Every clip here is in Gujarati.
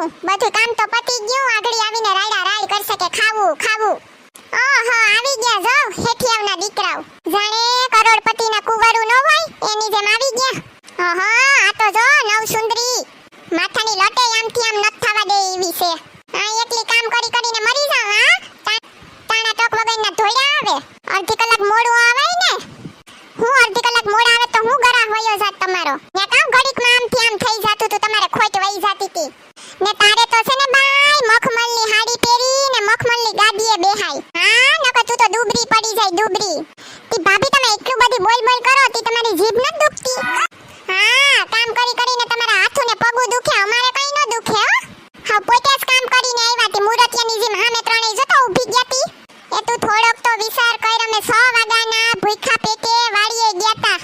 કરું બધું કામ તો પતી ગયું. આગળી આવીને રાયડા રાય કરશે કે ખાવું ખાવું. ઓહો, આવી ગયા જો, હેઠિયાવના દીકરાઓ. જાણે કરોડપતિના કુંવરું ન હોય, એની જેમ આવી ગયા. ઓહો, આ તો જો નવ સુંદરી માથાની લટે આમથી આમ નથ થવા દે એવી છે. આ એટલી કામ કરી કરીને મરી જાવ હા? તાણા ટોક વગરના ધોયા આવે. અડધી કલાક મોડું આવાય ને હું અડધી કલાક મોડા આવે તો હું ગરા હોયો જાત તમારો ને કામ ઘડીકમાં આમથી આમ થઈ જાતું તું તમારે ખોટ વહી જાતી તી ને તારે તો છે ને બાય મખમલની હાડી પહેરી ને મખમલની ગાદીએ બેહાય હા નકર તું તો ડૂબરી પડી જાય ડૂબરી તી ભાભી તમે એટલું બધી બોલ બોલ કરો તી તમારી જીભ ન દુખતી હા કામ કરી કરીને તમારા ને દુખે અમારે કઈ ન દુખે હા પોતે જ કામ કરીને આવ્યા તી મુરતિયાની જેમ હામે ત્રણેય જતો ઊભી ગયા તી એ તું થોડોક તો વિચાર કર અમે 100 વાગ્યાના ભૂખ્યા પેટે વાડીએ ગયા તા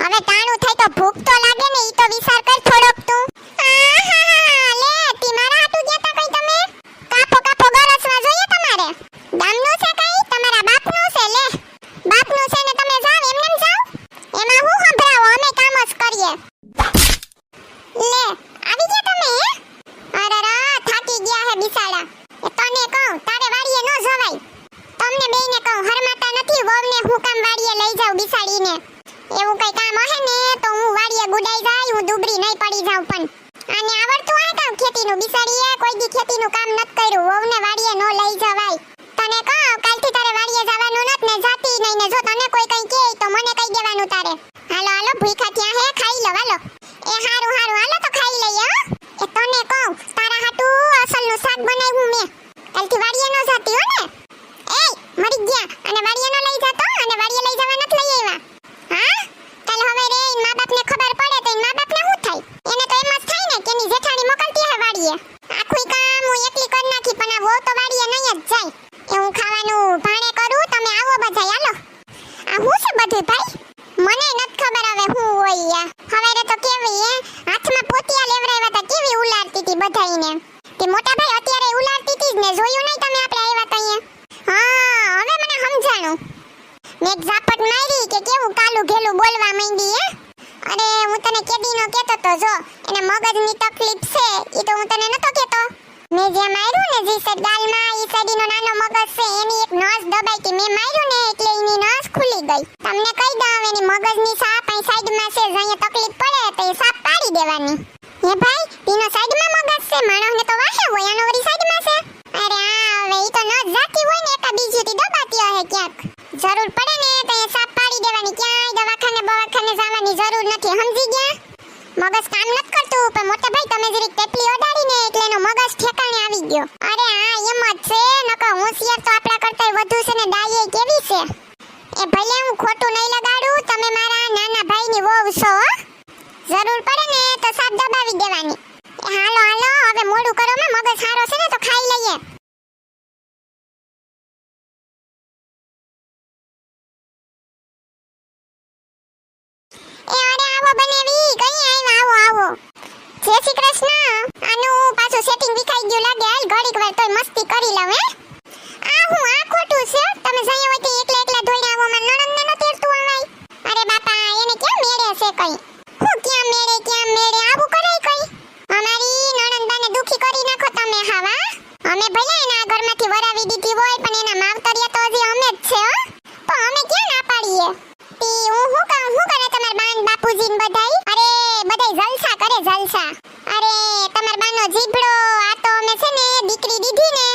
હવે ટાણું થાય તો ભૂખ તો લાગે ને ઈ તો વિચાર કર થોડોક તું આહાહા, લે તી મારા હાટુ ગયા તા કઈ તમે કાપો કાપો ગરસવા જોઈએ તમારે ગામનું છે કઈ તમારા બાપનું છે લે બાપનું છે ને તમે જાવ એમને એમ જાવ એમાં હું સંભળાવો અમે કામ જ કરીએ લે આવી ગયા તમે હે અરે રા થાકી ગયા હે બિસાડા એ તને કહું તારે વાડીએ ન જવાય તમને બેયને કહું હરમાતા નથી વહુને હું કામ વાડીએ લઈ જાઉં બિસાડીને એવું કઈ કામ હે ને, તો હું વાડીએ ગુડાઈ જાય, હું દુબરી નહીં પડી જાઉં પણ. આને આવડતું હે કામ ખેતીનું, બિસાડીએ કોઈ દી ખેતીનું કામ નથી કર્યું, વહુને વાડીએ નો લઈ જવાય તને કહું કાલથી તારે વાડીએ જવાનું નત ને જાતી નહીં ને જો તને કોઈ કઈ કહે તો મને કહી દેવાનું તારે હાલો હાલો ભૂખા ત્યાં હે ખાઈ લો હાલો એ હારું હારું હાલો તો ખાઈ લઈએ હો એ તને કહું તારા હાટુ અસલનું શાક બનાવ્યું મેં કાલથી વાડીએ નો જાતી હો ને એય મરી ગયા અને વાડીએ નો લઈ જતો અને વાડીએ લઈ જવા નથી લઈ આવ્યા હા કાલ હવે રે ઈન મા બાપને ખબર પડે તો ઈન મા બાપને શું થાય એને તો એમ જ થાય ને કે એની જેઠાણી મોકલતી હે વાડીએ આખું કામ હું એકલી કરી નાખી પણ આ વહુ તો વાડીએ નહીં જ જાય એ હું ખાવાનું ભાણે કરું તમે આવો બધા હાલો આ હું છે બધું ભાઈ. મને નથી ખબર હવે હું હોય આ હવારે તો કેવી, હે? હાથમાં પોતિયા લેવરાવ્યા હતા કેવી ઉલાડતી હતી બધાઈને તે મોટા ભાઈ અત્યારે ઉલાડતી હતી ને જોયું નહીં તમે આપણે આવ્યા તો અહીંયા? હા, હવે મને સમજાણું. મેં એક ઝાપટ મારી કે કેવું કાલું ઘેલું બોલવા માંડી, હે? અરે, હું તને કેદીનો કેતો તો જો, એને મગજની તકલીફ છે એ તો હું તને નતો કેતો મેં જે માર્યું ને, જે સાઈડ ગાલમાં, ઈ સડીનો નાનો મગજ છે, એની એક નસ દબાઈ કે મેં માર્યું ને, એટલે એની નસ ગઈ તમને કહી દઉં એની મગજની સાપ અહીં સાઈડમાં છે. જ્યાં તકલીફ પડે તો એ સાપ પાડી દેવાની. હે ભાઈ તીનો સાઈડમાં મગજ છે. માણસને તો વાહે હોય, આનો વળી સાઈડમાં છે. અરે આ હવે ઈ તો ન જાતી હોય ને, એકા બીજુંથી દબાતી હશે ક્યાંક. જરૂર પડે ને, તો એ સાપ પાડી દેવાની. ક્યાંય દવાખાને બવાખાને જવાની જરૂર નથી. સમજી ગયા? મગજ કામ નથી કરતું. પણ મોટા ભાઈ, તમે જરીક ટેપલી ઓડાડી ને એટલે એનો મગજ ઠેકાણે આવી ગયો અરે હા એમ જ છે નકર હોશિયાર તો આપણા કરતાંય વધુ છે ને ડાઈએ કેવી છે એ ભલે હું ખોટું નહીં લગાડું તમે મારા નાના ભાઈની વહુ છો હો જરૂર પડે ને તો સાપ દબાવી દેવાની. હાલો હાલો, હવે મોડું કરો માં મગજ સારો છે ને તો ખાઈ લઈએ. એ અરે આવો બનેવી, કઈ આવ્યા આવો આવો. જય શ્રી કૃષ્ણ. આનું પાછું સેટિંગ વિખાઈ ગયું લાગે. હાલ ઘડીક વાર તોય મસ્તી કરી લઉં, હે? આ હું આ ખોટું છે? તમે જઈ હોય એકલા એકલા ધોઈને આવો માં નણંદને ન આવાય અરે બાપા, એને ક્યાં મેળે છે કઈ હું ક્યાં મેળે ક્યાં મેળે આવું કરાય કઈ અમારી નણંદાને દુખી કરી નાખો તમે હાવા અમે ભલે એના ઘરમાંથી વરાવી દીધી હોય પણ એના માવતરિયા તો હજી અમે જ છે હો તો અમે ક્યાં ના પાડીએ તી હું હું કહું હું કરે તમાર બાન બાપુજી ને બધાય અરે બધાય જલસા કરે જલસા અરે તમાર બાનો જીભડો આ તો અમે છે ને દીકરી દીધી ને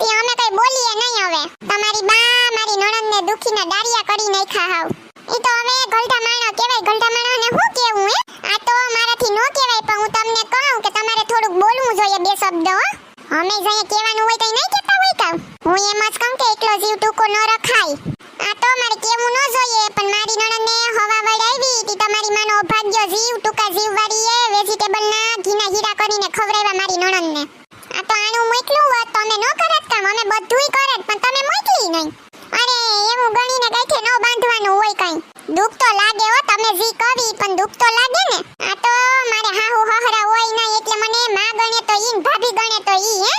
તે અમે કઈ બોલીએ નહીં હવે તમારી બા મારી નણંદને દુખીના દારિયા કરી નાખ્યા હાવ ઈ તો હવે ગલઢા માણો કહેવાય ગલઢા માણોને હું કેવું હે આ તો મારાથી નો કહેવાય પણ હું તમને કહું કે તમારે થોડુંક બોલવું જોઈએ બે શબ્દ હો અમે જઈએ કહેવાનું હોય તો નહીં કહેતા હોય કામ હું એમ જ કહું કે એકલો જીવ ન રખાય. આ તો મારે કેવું ન જોઈએ, પણ મારી નણંદને હવા વડ આવી તી તમારી માનો અભાગ્ય જીવ, ટૂંકા જીવ વાળીએ વેજીટેબલ ના ઘીના હીરા કરીને ખવડાવ્યા મારી નણંદને. આ તો આનું મોકલું હોત, તો અમે ન કરત કામ. અમે બધુંય કરત, પણ તમે મોકલી નહીં. અરે, એવું ગણીને ગઈઠે ન બાંધવાનું હોય કઈ. દુઃખ તો લાગે હો, તમે જી કવી, પણ દુઃખ તો લાગે ને. આ તો મારે હાહુ હહરા હોય નહીં એટલે ભાભી ગણે તો ઈ, હે?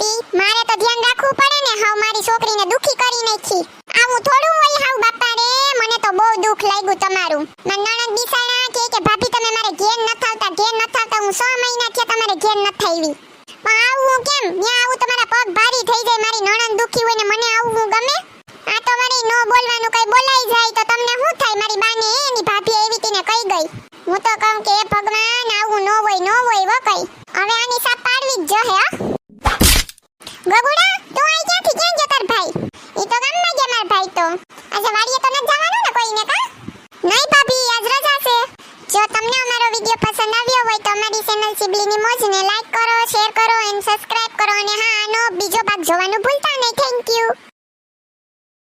તી મારે તો ધ્યાન રાખવું પડે ને, હાવ મારી છોકરીને દુખી કરી નાખી. આવું થોડું હોય હાવ બાપા રે મને તો બહુ દુઃખ લાગ્યું તમારું. મારી નણંદ બિસાણા કે કે, ભાભી, તમે મારે ઘેર ન થાવતા, ઘેર ન હું 6 મહિના થયા તમારે ઘેર ન થાવી પણ આવું કેમ? ન્યા આવું તમારા પગ ભારી થઈ જાય, મારી નણંદ દુખી હોય ને મને આવવું ગમે આ તો મારી નો બોલવાનું કઈ બોલાઈ જાય તો તમને શું થાય મારી બાને એની ભાભી એવી તીને કહી ગઈ હું તો કહું કે હે ભગવાન આવું નો હોય નો હોય વો કઈ હવે આની સાપ જ હે? ગગુડા, તું આઈ ક્યાંથી ક્યાં ગયો તાર ભાઈ? ઈ તો ગામમાં ગયા માર ભાઈ તો. આજે વાડીએ તો ન જવાનું ને કોઈને કા? નહીં ભાભી, આજ રજા છે. જો તમને અમારો વિડિયો પસંદ આવ્યો હોય તો અમારી ચેનલ સિબલીની મોજને લાઈક કરો શેર કરો એન્ડ સબસ્ક્રાઇબ કરો. અને હા, આનો બીજો ભાગ જોવાનું ભૂલતા નહીં. Thank you